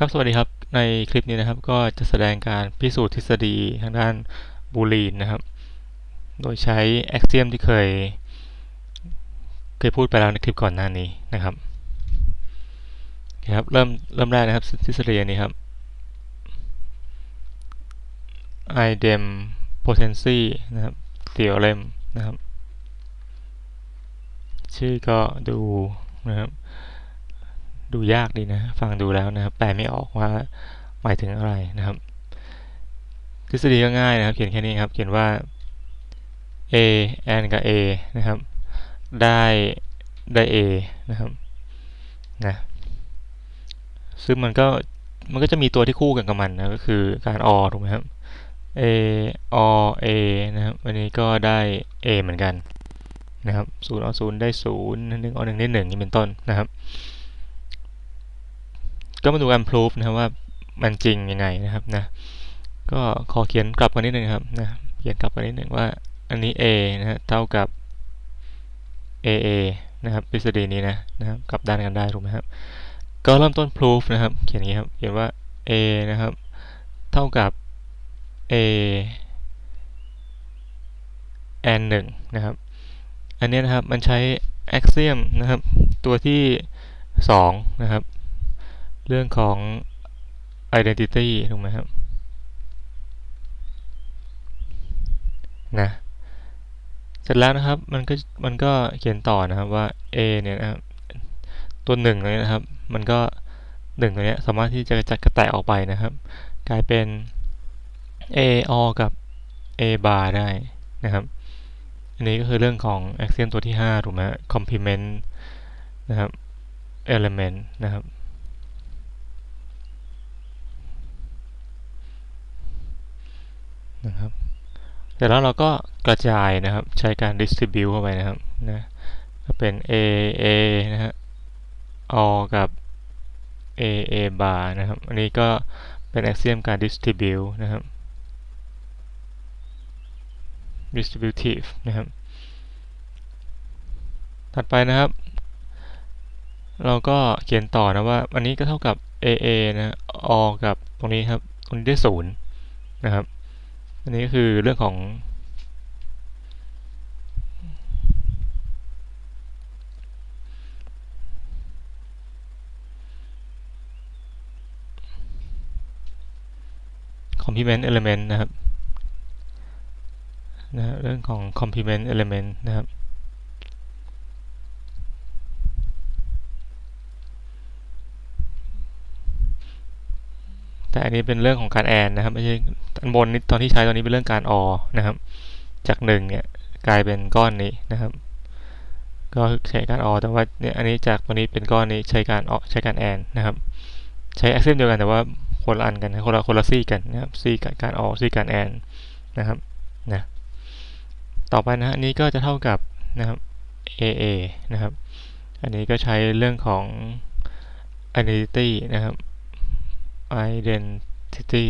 ครับสวัสดีครับในคลิปนี้นะครับก็จะแสดงการพิสูจน์ทฤษฎีทางด้านบูลีนนะครับ โดยใช้ axiom ที่เคย เคยพูดไปแล้วในคลิปก่อนหน้านี้นะครับครับเริ่มเริ่มแรกนะครับทฤษฎีนี้ครับ idempotency นะครับ theorem นะครับ ชื่อก็ดูนะครับ ดูยากดีนะ ฟังดูแล้วนะครับ แปลไม่ออกว่าหมายถึงอะไรนะครับ ทฤษฎีก็ง่ายนะครับ เขียนแค่นี้ครับ เขียนว่า a n กับ a นะครับ ได้ได้ a นะครับนะซึ่งมันก็มันก็จะมีตัวที่คู่กันกับมันนะก็คือการ or ถูกไหมครับ a or a นะครับอันนี้ก็ได้ a เหมือนกันนะครับ0 or 0ได้0 1 or 1ได้1นี่เป็นต้นนะครับ ก็มาดูการพิสูจนะครับว่ามันจริงยังไงนะครับนะก็ขอเขียนกลับกันนิดนึงครับนะเขียนกลับกันนิดนึงว่าอันนี้ a นะฮะเท่ากับ aa นะครับทฤษฎีนี้นะนะครับกลับด้านกันได้ถูกไหมครับก็เริ่มต้นพิสูจนะครับเขียนอย่างนี้ครับเขียนว่า a นะครับเท่ากับ a n 1นะครับอันนี้นะครับมันใช้ axiom นะครับตัวที่ 2 นะครับ เรื่องของ identity ถูกไหมครับนะเสร็จแล้วนะครับมันก็มันก็เขียนต่อนะครับว่า a เนี่ยนะครับตัวหนึ่งเลยนะครับ มันก็หนึ่งตัวนี้สามารถที่จะจัดกระแตกออกไปนะครับ กลายเป็น a o กับ a bar ได้นะครับ อันนี้ก็คือเรื่องของ axiom ตัวที่ 5 ถูกไหม complement นะครับ element นะครับ นะครับเสร็จแล้วเราก็กระจายนะครับใช้การ distribute เข้าไปนะครับนะก็เป็น a a นะฮะ o กับ a a bar นะครับอันนี้ก็เป็น axiom การ distribute นะครับ distributive นะครับ ถัดไปนะครับ เราก็เขียนต่อนะว่าอันนี้ก็เท่ากับ aa นะ o กับตรงนี้ครับตรงนี้ได้ศูนย์นะครับ อันนี้คือเรื่องของคอมพ p เมนต์เอลเมนต์นะครับนะเรื่องของคอมพ p เมนต์เอลเมนต์นะครับ แต่อันนี้เป็นเรื่องของการแอนนะครับไม่ใช่อันบนนี้ตอนที่ใช้ตอนนี้เป็นเรื่องการออนะครับ จากหนึ่งเนี่ยกลายเป็นก้อนนี้นะครับ ก็ใช้การออแต่ว่าเนี่ยอันนี้จากตัวนี้เป็นก้อนนี้ใช้การออใช้การแอนนะครับ ใช้แอคเซนต์เดียวกันแต่ว่าคนละอันกันคนละคนละซี่กันนะครับซี่กับการออซี่การแอนนะครับนะต่อไปนะอันนี้ก็จะเท่ากับนะครับ aa นะครับ อันนี้ก็ใช้เรื่องของ identity นะครับ identity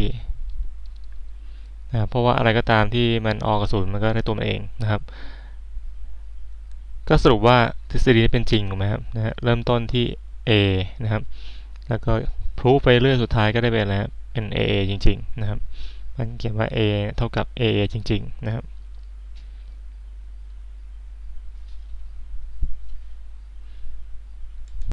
นะเพราะว่าอะไรก็ตามที่มันออกกระสุนมันก็ได้ตัวมันเองนะครับ ก็สรุปว่าทฤษฎีนี้เป็นจริงถูกไหมครับนะฮะเริ่มต้นที่ A นะครับ แล้วก็พรูฟไปเรื่อยสุดท้ายก็ได้เป็นอะไรเป็น AA จริง ๆ นะครับ มันเขียนว่า A เท่ากับ AA จริง ๆ นะครับ